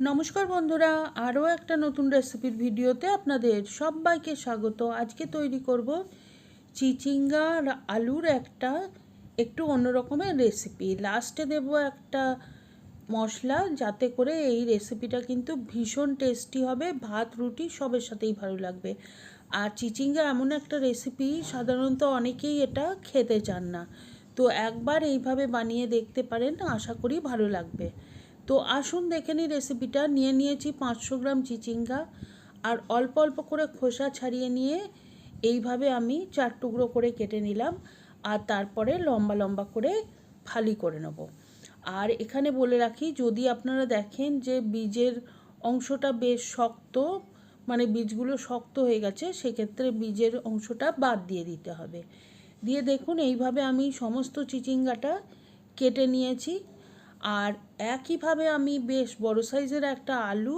নমস্কার বন্ধুরা, আরও একটা নতুন রেসিপির ভিডিওতে আপনাদের সবাইকে স্বাগত। আজকে তৈরি করব চিচিঙ্গা আলুর একটা একটু অন্য রকমের রেসিপি। লাস্টে দেব একটা মশলা যাতে করে এই রেসিপিটা কিন্তু ভীষণ টেস্টি হবে, ভাত, রুটি সবের সাথেই ভালো লাগবে। আর চিচিঙ্গা এমন একটা রেসিপি, সাধারণত অনেকেই এটা খেতে চান না। তো একবার এইভাবে বানিয়ে দেখতে পারেন, আশা করি ভালো লাগবে। তো আসুন দেখে নিই রেসিপিটা নিয়ে নিয়েছি পাঁচশো গ্রাম চিচিঙ্গা আর অল্প অল্প করে খোসা ছাড়িয়ে নিয়ে এইভাবে আমি চার টুকরো করে কেটে নিলাম আর তারপরে লম্বা লম্বা করে ফালি করে নেব। আর এখানে বলে রাখি, যদি আপনারা দেখেন যে বীজের অংশটা বেশ শক্ত মানে বীজগুলো শক্ত হয়ে গেছে, সেক্ষেত্রে বীজের অংশটা বাদ দিয়ে দিতে হবে। দিয়ে দেখুন, এইভাবে আমি সমস্ত চিচিঙ্গাটা কেটে নিয়েছি। আর একইভাবে আমি বেশ বড় সাইজের একটা আলু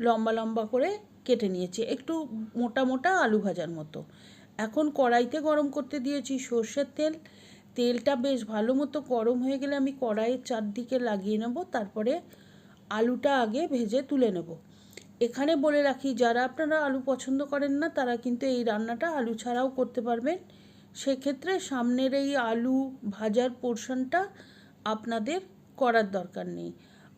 লম্বা লম্বা করে কেটে নিয়েছি, একটু মোটা মোটা আলু ভাজার মতো। এখন কড়াইতে গরম করতে দিয়েছি সর্ষের তেল। তেলটা বেশ ভালো মতো গরম হয়ে গেলে আমি কড়াইয়ের চারদিকে লাগিয়ে নেব, তারপরে আলুটা আগে ভেজে তুলে নেব। এখানে বলে রাখি, যারা আপনারা আলু পছন্দ করেন না, তারা কিন্তু এই রান্নাটা আলু ছাড়াও করতে পারবেন। সেক্ষেত্রে সামনের এই আলু ভাজার পোর্শনটা আপনাদের করার দরকার নেই।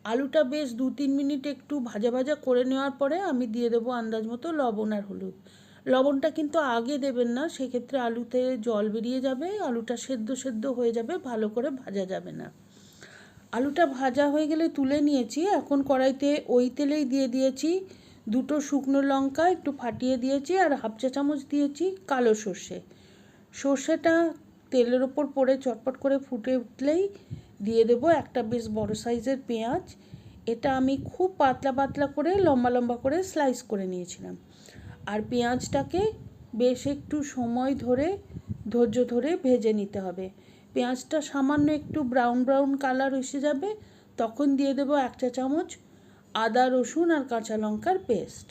আলুটা বেশ দু তিন মিনিট একটু ভাজা ভাজা করে নেওয়ার পরে আমি দিয়ে দেবো আন্দাজ মতো লবণ আর হলুদ। লবণটা কিন্তু আগে দেবেন না, সেক্ষেত্রে আলুতে জল বেরিয়ে যাবে, আলুটা সেদ্ধ সেদ্ধ হয়ে যাবে, ভালো করে ভাজা যাবে না। আলুটা ভাজা হয়ে গেলে তুলে নিয়েছি, এখন কড়াইতে ওই তেলেই দিয়ে দিয়েছি দুটো শুকনো লঙ্কা একটু ফাটিয়ে দিয়েছি আর হাফ চা চামচ দিয়েছি কালো সর্ষে। সর্ষেটা তেলের ওপর পড়ে চটপট করে ফুটে উঠলেই দিয়ে দেব একটা বেশ বড় সাইজের পেঁয়াজ। এটা আমি খুব পাতলা পাতলা করে, লম্বা লম্বা করে স্লাইস করে নিয়েছিলাম। আর পেঁয়াজটাকে বেশ একটু সময় ধরে, ধৈর্য ধরে ভেজে নিতে হবে। পেঁয়াজটা সামান্য একটু ব্রাউন ব্রাউন কালার এসে যাবে, তখন দিয়ে দেবো এক চা চামচ আদা, রসুন আর কাঁচা লঙ্কার পেস্ট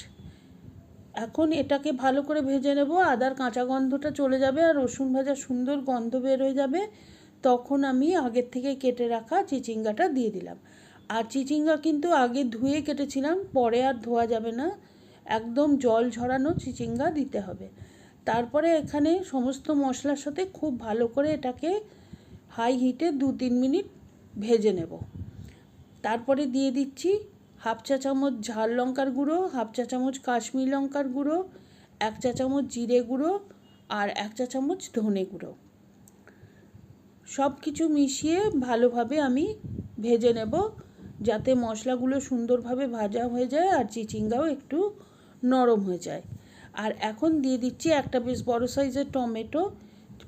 এখন এটাকে ভালো করে ভেজে নেব, আদার কাঁচা গন্ধটা চলে যাবে আর রসুন ভাজা সুন্দর গন্ধ বের হয়ে যাবে। তখন আমি আগের থেকে কেটে রাখা চিচিঙ্গাটা দিয়ে দিলাম। আর চিচিঙ্গা কিন্তু আগে ধুয়ে কেটেছিলাম, পরে আর ধোয়া যাবে না। একদম জল ঝরানো চিচিঙ্গা দিতে হবে। তারপরে এখানে সমস্ত মশলার সাথে খুব ভালো করে এটাকে হাই হিটে দু তিন মিনিট ভেজে নেব। তারপরে দিয়ে দিচ্ছি হাফ চা চামচ ঝাল লঙ্কার গুঁড়ো, হাফ চা চামচ কাশ্মীর লঙ্কার গুঁড়ো, এক চা চামচ জিরে গুঁড়ো আর এক চা চামচ ধনে গুঁড়ো। সব কিছু মিশিয়ে ভালোভাবে আমি ভেজে নেব যাতে মশলাগুলো সুন্দরভাবে ভাজা হয়ে যায় আর চিচিঙ্গাও একটু নরম হয়ে যায়। আর এখন দিয়ে দিচ্ছি একটা বেশ বড় সাইজের টমেটো।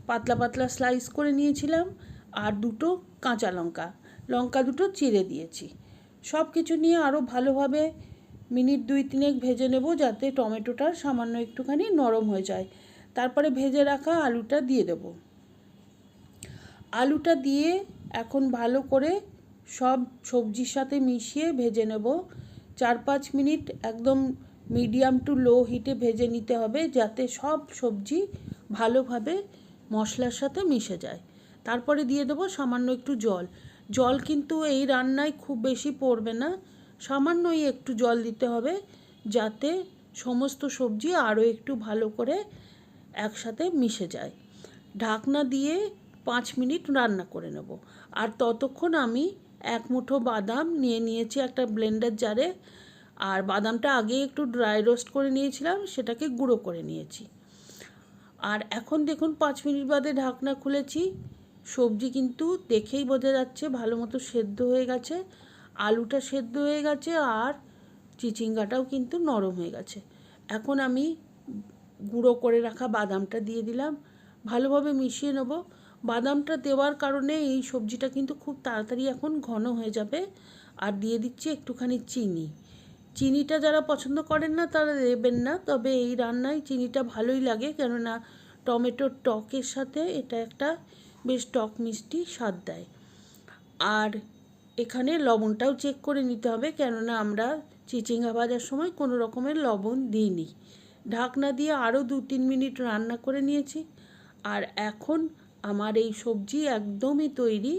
পাতলা পাতলা স্লাইস করে নিয়েছিলাম আর দুটো কাঁচা লঙ্কা। লঙ্কা দুটো চিড়ে দিয়েছি। সব কিছু নিয়ে আরও ভালোভাবে মিনিট দুই তিনেক ভেজে নেব যাতে টমেটোটা সামান্য একটুখানি নরম হয়ে যায়। তারপরে ভেজে রাখা আলুটা দিয়ে দেব। আলুটা দিয়ে এখন ভালো করে সব সবজির সাথে মিশিয়ে ভেজে নেব। চার পাঁচ মিনিট একদম মিডিয়াম টু লো হিটে ভেজে নিতে হবে যাতে সব সবজি ভালোভাবে মশলার সাথে মিশে যায়। তারপরে দিয়ে দেবো সামান্য একটু জল। জল কিন্তু এই রান্নায় খুব বেশি পড়বে না। সামান্যই একটু জল দিতে হবে যাতে সমস্ত সবজি আরও একটু ভালো করে একসাথে মিশে যায়। ঢাকনা দিয়ে পাঁচ মিনিট রান্না করে নেব। আর ততক্ষণ আমি এক মুঠো বাদাম নিয়ে নিয়েছি একটা ব্লেন্ডার জারে। আর বাদামটা আগে একটু ড্রাই রোস্ট করে নিয়েছিলাম, সেটাকে গুঁড়ো করে নিয়েছি। আর এখন দেখুন পাঁচ মিনিট বাদে ঢাকনা খুলেছি। সবজি কিন্তু দেখেই বোঝা যাচ্ছে ভালো মতো সেদ্ধ হয়ে গেছে। আলুটা সেদ্ধ হয়ে গেছে আর চিচিঙ্গাটাও কিন্তু নরম হয়ে গেছে। এখন আমি গুঁড়ো করে রাখা বাদামটা দিয়ে দিলাম। ভালোভাবে মিশিয়ে নেব। বাদামটা দেওয়ার কারণে এই সবজিটা কিন্তু খুব তাড়াতাড়ি এখন ঘন হয়ে যাবে। আর দিয়ে দিচ্ছি একটুখানি চিনি। চিনিটা যারা পছন্দ করেন না তারা দেবেন না, তবে এই রান্নায় চিনিটা ভালোই লাগে। কেননা টমেটোর টকের সাথে এটা একটা বেশ টক মিষ্টি স্বাদ দেয়। আর এখানে লবণটাও চেক করে নিতে হবে, কেননা আমরা চিচিঙ্গা ভাজার সময় কোনো রকমের লবণ দিইনি। ঢাকনা দিয়ে আরও দু তিন মিনিট রান্না করে নিয়েছি। আর এখন আমার এই সবজি একদমই তৈরি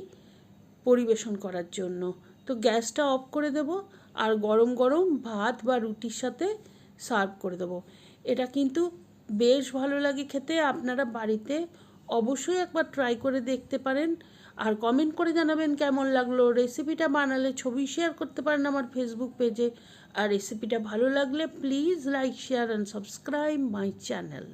পরিবেশন করার জন্য। তো গ্যাসটা অফ করে দেব আর গরম গরম ভাত বা রুটির সাথে সার্ভ করে দেবো। এটা কিন্তু বেশ ভালো লাগে খেতে, আপনারা বাড়িতে অবশ্যই একবার ট্রাই করে দেখতে পারেন। আর কমেন্ট করে জানাবেন কেমন লাগল। রেসিপিটা বানালে ছবি শেয়ার করতে পারেন আমার ফেসবুক পেজে আর রেসিপিটা ভালো লাগলে please like share and subscribe my channel